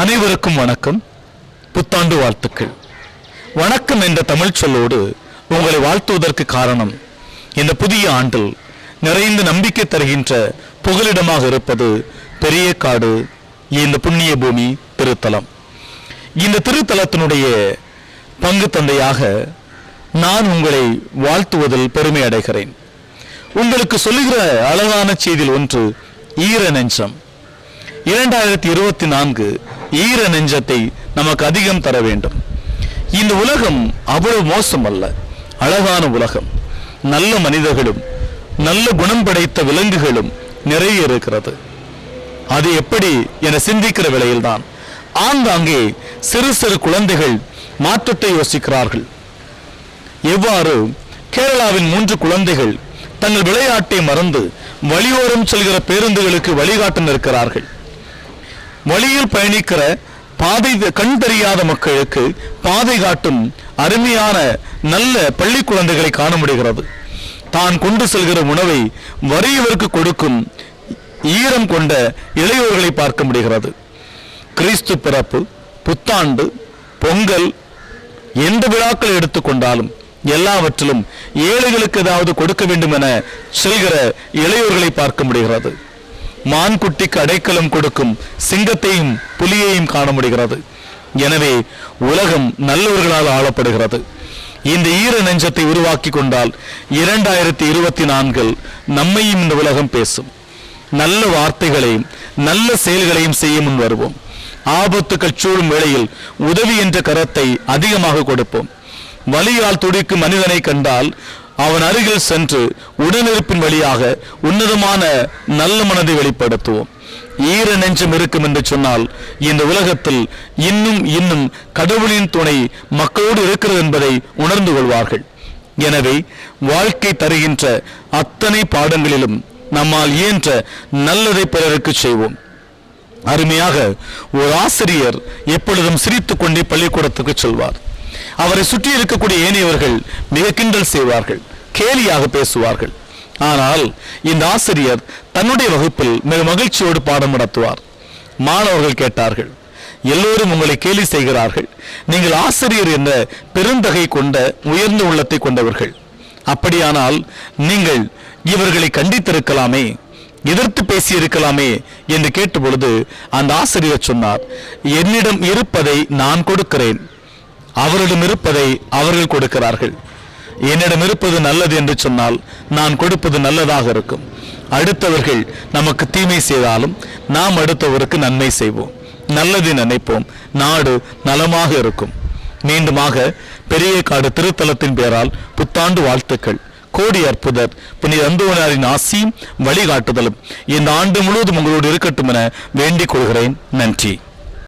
அனைவருக்கும் வணக்கம். புத்தாண்டு வாழ்த்துக்கள். வணக்கம் என்ற தமிழ் சொல்லோடு உங்களை வாழ்த்துவதற்கு காரணம் இந்த புதிய ஆண்டில் நிறைந்த நம்பிக்கை தருகின்ற புகலிடமாக இருப்பது பெரிய காடு இந்த புண்ணிய பூமி திருத்தலம். இந்த திருத்தலத்தினுடைய பங்கு தந்தையாக நான் உங்களை வாழ்த்துவதில் பெருமை அடைகிறேன். உங்களுக்கு சொல்லுகிற அழகான செய்தியில் ஒன்று ஈர நெஞ்சம். இரண்டாயிரத்தி இருபத்தி நான்கு ஈர நெஞ்சத்தை நமக்கு அதிகம் தர வேண்டும். இந்த உலகம் அவ்வளவு மோசம் அல்ல அழகான உலகம். நல்ல மனிதர்களும் நல்ல குணம் படைத்த விலங்குகளும் நிறைய இருக்கிறது. அது எப்படி என சிந்திக்கிற வேளையில்தான் ஆங்காங்கே சிறு சிறு குழந்தைகள் மாற்றத்தை யோசிக்கிறார்கள். எவ்வாறு கேரளாவின் மூன்று குழந்தைகள் தங்கள் விளையாட்டை மறந்து வழியோரம் செல்கிற பேருந்துகளுக்கு வழிகாட்ட நிற்கிறார்கள். வழியில் பயணிக்கிற பாதை கண் தெரியாத மக்களுக்கு பாதை காட்டும் அருமையான நல்ல பள்ளி குழந்தைகளை காண முடிகிறது தான் கொண்டு செல்கிற உணவை வறியவருக்கு கொடுக்கும் ஈரம் கொண்ட இளையோர்களை பார்க்க முடிகிறது. கிறிஸ்து பிறப்பு புத்தாண்டு பொங்கல் எந்த விழாக்களை எடுத்துக்கொண்டாலும் எல்லாவற்றிலும் ஏழைகளுக்கு ஏதாவது கொடுக்க வேண்டும் என செல்கிற இளையோர்களை பார்க்க முடிகிறது. மான்குட்டிக்கு அடைக்கலம் கொடுக்கும் சிங்கத்தையும் புலியையும் காண முடிகிறது எனவே உலகம் நல்லவர்களால் ஆளப்படுகிறது. இந்த ஈர நெஞ்சத்தை உருவாக்கி கொண்டால் இரண்டாயிரத்தி இருபத்தி நான்கில் நம்மையும் இந்த உலகம் பேசும். நல்ல வார்த்தைகளையும் நல்ல செயல்களையும் செய்ய முன் வருவோம். ஆபத்துக்கள் சூழும் வேளையில் உதவி என்ற கரத்தை அதிகமாக கொடுப்போம். வலியால் துடிக்கும் மனிதனை கண்டால் அவன் அருகில் சென்று உடனிருப்பின் வழியாக உன்னதமான நல்ல மனதை வெளிப்படுத்துவோம். ஈர நெஞ்சம் இருக்கும் என்று சொன்னால் இந்த உலகத்தில் இன்னும் இன்னும் கடவுளின் துணை மக்களோடு இருக்கிறது என்பதை உணர்ந்து கொள்வார்கள். எனவே வாழ்க்கை தருகின்ற அத்தனை பாடங்களிலும் நம்மால் இயன்ற நல்லதை பிறருக்கு செய்வோம். அருமையாக ஒரு ஆசிரியர் எப்பொழுதும் சிரித்துக் கொண்டே பள்ளிக்கூடத்துக்கு செல்வார். அவரை சுற்றி இருக்கக்கூடிய ஏனையவர்கள் மிக கிண்டல் செய்வார்கள். கேலியாக பேசுவார்கள். ஆனால் இந்த ஆசிரியர் தன்னுடைய வகுப்பில் மிக மகிழ்ச்சியோடு பாடம் நடத்துவார். மாணவர்கள் கேட்டார்கள் எல்லோரும் உங்களை கேலி செய்கிறார்கள். நீங்கள் ஆசிரியர் என்ற பெருந்தகை கொண்ட உயர்ந்த உள்ளத்தை கொண்டவர்கள். அப்படியானால் நீங்கள் இவர்களை கண்டித்திருக்கலாமே எதிர்த்து பேசியிருக்கலாமே என்று கேட்டபொழுது அந்த ஆசிரியர் சொன்னார் என்னிடம் இருப்பதை நான் கொடுக்கிறேன். அவரிடம் இருப்பதை அவர்கள் கொடுக்கிறார்கள். என்னிடம் இருப்பது நல்லது என்று சொன்னால் நான் கொடுப்பது நல்லதாக இருக்கும். அடுத்தவர்கள் நமக்கு தீமை செய்தாலும் நாம் அடுத்தவருக்கு நன்மை செய்வோம். நல்லதை நினைப்போம். நாடு நலமாக இருக்கும். மீண்டுமாக பெரிய காடு திருத்தலத்தின் பெயரால் புத்தாண்டு வாழ்த்துக்கள். கோடி அற்புதர் புனித அந்தோனாரின் ஆசியும் வழிகாட்டுதலும். இந்த ஆண்டு முழுவதும் உங்களோடு இருக்கட்டும் என வேண்டிக் கொள்கிறேன். நன்றி.